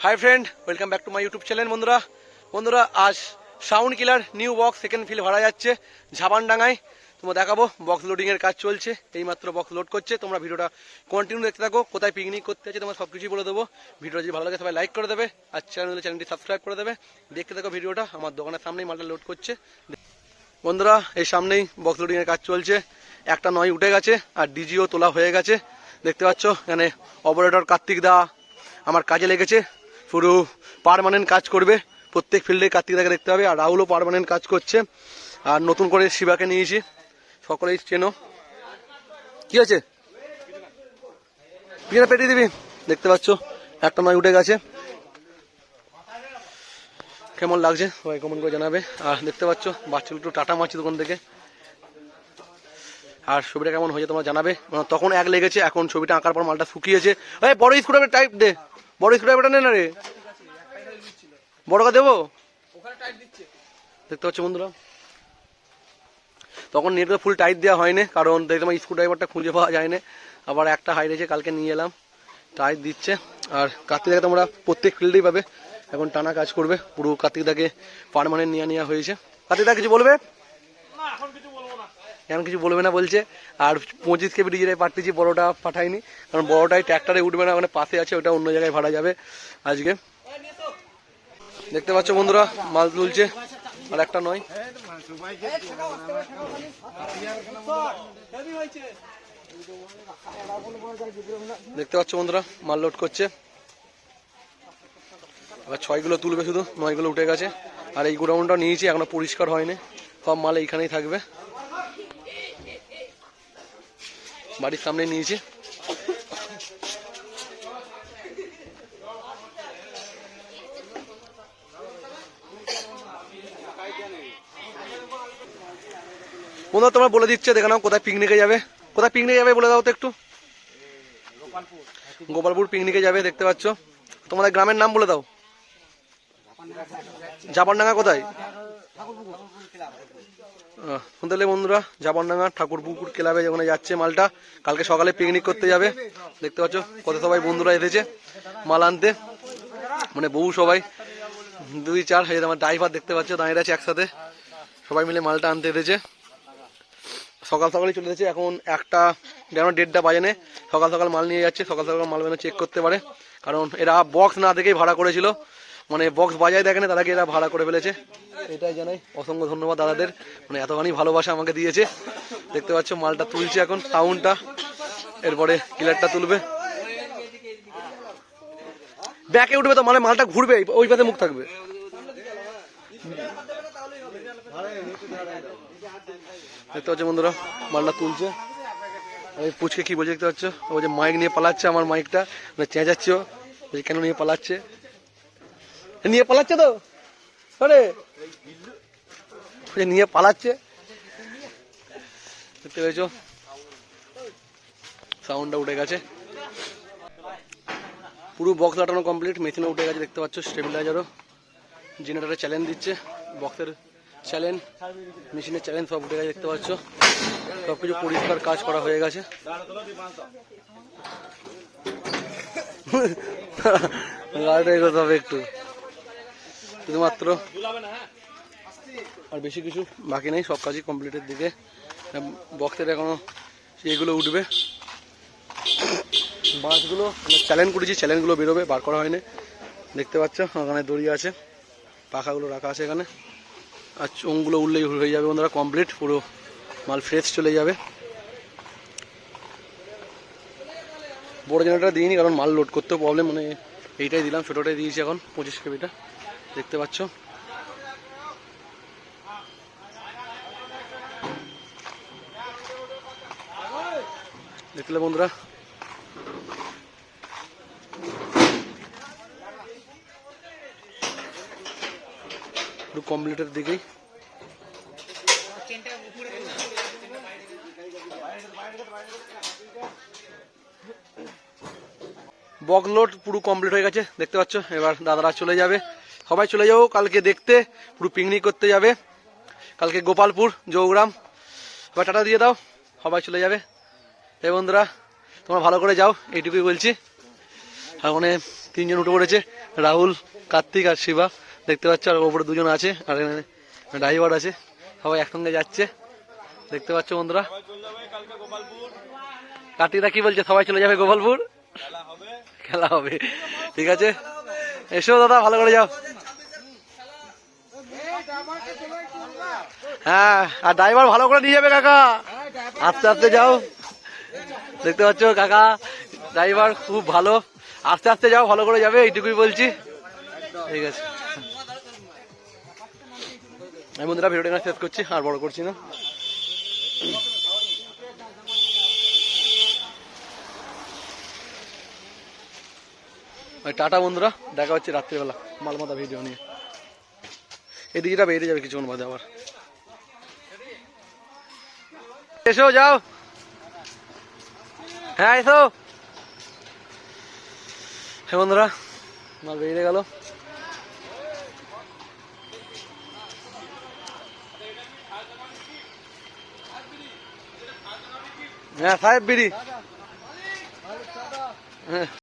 Hi friend, welcome back to my YouTube channel বন্ধুরা। বন্ধুরা, আজ sound killer, new box second fill ভাড়া যাচ্ছে ঝাবানডাঙ্গায় তোমরা দেখাবো, বক্স লোডিং এর কাজ চলছে, এইমাত্র বক্স লোড করছে। তোমরা ভিডিওটা কন্টিনিউ দেখতে থাকো, কোথায় পিকনিক করতে আছে তোমরা সব কিছুই বলে দেবো। ভিডিও যদি ভালো লাগে সবাই লাইক করে দেবে, আর চ্যানেল চ্যানেলটি সাবস্ক্রাইব করে দেবে। দেখতে থাকো ভিডিওটা, আমার দোকানের সামনেই মালটা লোড করছে। বন্ধুরা এই সামনেই বক্স লোডিং এর কাজ চলছে। একটা নয় উঠে গেছে, আর ডিজিও তোলা হয়ে গেছে। দেখতে পাচ্ছ, এখানে অপারেটর কার্তিক দা আমার কাজে লেগেছে। পুরো পারমানেন্ট কাজ করবে। প্রত্যেক ফিল্ডে কার্তিক দাকে দেখতে হবে। আর রাহুলও পারমানেন্ট কাজ করছে। আর নতুন করে শিবাকে নিয়েছি। সকলেই চেনো। কি আছে পিছনে পেটিয়ে দিবি। দেখতে পাচ্ছ, একটা নয় উঠে গেছে। কেমন লাগছে? সবাই কমেন্ট করে জানাবে। আর দেখতে পাচ্ছ, বাচ্চাগুলো একটু টাটা মারছি দোকান থেকে। আর ছবিটা কেমন হয়েছে তোমরা জানাবে। মানে তখন এক লেগেছে, এখন ছবিটা আঁকার পর মালটা শুকিয়েছে। বড় স্ক্রুড্রাইভার টাইপ দে। বড় স্ক্রুড্রাইভারটা নে না রে? বড়টা দেবো? দেখতে পাচ্ছ বন্ধুরা? তখন নেটে ফুল টাইট দেওয়া হয়নি, কারণ দেখতে আমার স্ক্রুড্রাইভারটা খুঁজে পাওয়া যায়নি। আবার একটা হাই রেখে কালকে নিয়ে এলাম। টাইট দিচ্ছে। আর কার্তিক দাকে তোমরা প্রত্যেক ফিল্ডেই পাবে। এখন টানা কাজ করবে। পুরো কার্তিক দাকে পারমানেন্ট নিয়ে নেওয়া হয়েছে। কার্তিক দা কিছু বলবে? এখন কিছু বলবে না বলছে। আর পঁচিশ কেবি ডিজেলে পাঠিয়েছি বড়টা পাঠাইনি কারণ বড়টাই ট্র্যাক্টরে উঠবে না মানে পাশে আছে, ওটা অন্য জায়গায় ভাড়া যাবে আজকে। দেখতে পাচ্ছ বন্ধুরা, মাল তুলছে, আর একটা নয়। দেখতে পাচ্ছ বন্ধুরা, মাল লোড করছে। এবার ছয়গুলো তুলবে শুধু, নয়গুলো উঠে গেছে। আর এই গোডাউনটা নিয়েছি, এখনও পরিষ্কার হয়নি। সব মাল এইখানেই থাকবে। বাড়ির সামনে নিয়েছি বন্ধুরা, তোমরা বলে দিচ্ছে, দেখে নাও কোথায় পিকনিকে যাবে। কোথায় পিকনিকে যাবে বলে দাও তো একটু। গোপালপুর পিকনিকে যাবে, দেখতে পাচ্ছ। তোমাদের গ্রামের নাম বলে দাও। জাপানডাঙ্গা কোথায়? পেলে বন্ধুরা জাপানডাঙ্গা ঠাকুরপুকুর ক্লাবে যেখানে যাচ্ছে মালটা, কালকে সকালে পিকনিক করতে যাবে। দেখতে পাচ্ছ কত সবাই বন্ধুরা এসেছে মাল আনতে। মানে বহু সবাই, দুই, চার যে আমার ড্রাইভার দেখতে পাচ্ছ, দাঁড়িয়ে আছে একসাথে। সবাই মিলে মালটা আনতে এসেছে। সকাল সকালই চলে এসেছে, এখন একটা, যেন দেড়টা বাজে সকাল সকাল মাল নিয়ে যাচ্ছে, সকাল সকাল মাল চেক করতে পারে। কারণ এরা বক্স না দেখেই ভাড়া করেছিল। মানে বক্স বাজায় দেখেনি তাদেরকে এরা ভাড়া করে ফেলেছে। এটাই জানাই। অসংখ্য ধন্যবাদ দাদাদের। মানে এতখানি ভালোবাসা আমাকে দিয়েছে। দেখতে পাচ্ছ, মালটা তুলছে এখন সাউন্ডটা এরপরে কিলারটা তুলবে। ব্যাকে উঠবে তো মানে মালটা ঘুরবে ওই পাশে মুখ থাকবে। দেখতে পাচ্ছ বন্ধুরা, মালটা তুলছে। এই পুচকে কি বলছে দেখতে পাচ্ছ? ও যে মাইক নিয়ে পালাচ্ছে আমার মাইকটা মানে চেঁচাচ্ছে কেন নিয়ে পালাচ্ছে? নিয়ে পালাচ্ছে তো? আরে। নিয়ে পালাচ্ছে। দেখতে পেয়েছ? সাউন্ডটা উঠে গেছে। পুরো বক্স লাটানো কমপ্লিট মেশিনও উঠে গেছে, দেখতে পাচ্ছ স্টেবিলাইজারও জেনারেটারে চ্যালেঞ্জ দিচ্ছে বক্সের চ্যালেঞ্জ মেশিনের চ্যালেঞ্জ সব উঠে গেছে, দেখতে পাচ্ছ। সব কিছু পরিষ্কার কাজ করা হয়ে গেছে। গাড়িটা এগোতে হবে একটু। শুধুমাত্র আর বেশি কিছু বাকি নেই, সব কাজই কমপ্লিটের দিকে। বক্সের এখনও এগুলো উঠবে। বাঁশগুলো চ্যালেঞ্জ করেছি চ্যালেঞ্জগুলো বেরোবে, বার করা হয়নি। দেখতে পাচ্ছ, ওখানে দড়ি আছে, পাখাগুলো রাখা আছে এখানে। আর চোঙগুলো উঠলেই হয়ে যাবে বন্ধুরা কমপ্লিট পুরো মাল ফ্রেশ চলে যাবে। বড় জেনারেটার দিইনি, কারণ মাল লোড করতেও প্রবলেম মানে এইটাই দিলাম, ছোটোটাই দিয়েছি এখন, পঁচিশ কেবিটা। দেখতে পাচ্ছ? দেখলে বন্ধুরা? একটু কমপ্লিটের দিকেই। বকলোড পুরো কমপ্লিট হয়ে গেছে। দেখতে পাচ্ছ? এবার দাদারা চলে যাবে। সবাই চলে যাব কালকে দেখতে, পুরো পিকনিক করতে যাবে। কালকে গোপালপুর, জৌগ্রাম। এবার টাটা দিয়ে দাও, সবাই চলে যাবে। এই বন্ধুরা, তোমরা ভালো করে যাও, এইটুকুই বলছি। আর ওখানে তিনজন উঠে পড়েছে, রাহুল, কার্তিক আর শিবা। দেখতে পাচ্ছ, আর ওপরে দুজন আছে, আর এখানে ড্রাইভার আছে। সবাই একসঙ্গে যাচ্ছে। দেখতে পাচ্ছ বন্ধুরা। কার্তিকরা কি বলছে? সবাই চলে যাবে গোপালপুর? খেলা হবে। ঠিক আছে। এসো দাদা, ভালো করে যাও। হ্যাঁ আর ড্রাইভার ভালো করে নিয়ে যাবে কাকা। আস্তে আস্তে যাও। দেখতে পাচ্ছ কাকা ড্রাইভার খুব ভালো। আস্তে আস্তে যাও, ভালো করে যাবে, এইটুকুই বলছি। ঠিক আছে। আমি বন্ধুরা, ভিডিওটা শেষ করছি, আর বড় করছি না। টাটা বন্ধুরা, দেখা হচ্ছে রাত্রিবেলা, মালমাতা ভিডিও নিয়ে। এদিকেটা বেরিয়ে যাবে কিছুক্ষণ বাদে আবার। এসো যাও। হ্যাঁ এসো। হ্যাঁ বন্ধুরা মাল বেরিয়ে গেল। হ্যাঁ সাহেব বিড়ি। হ্যাঁ।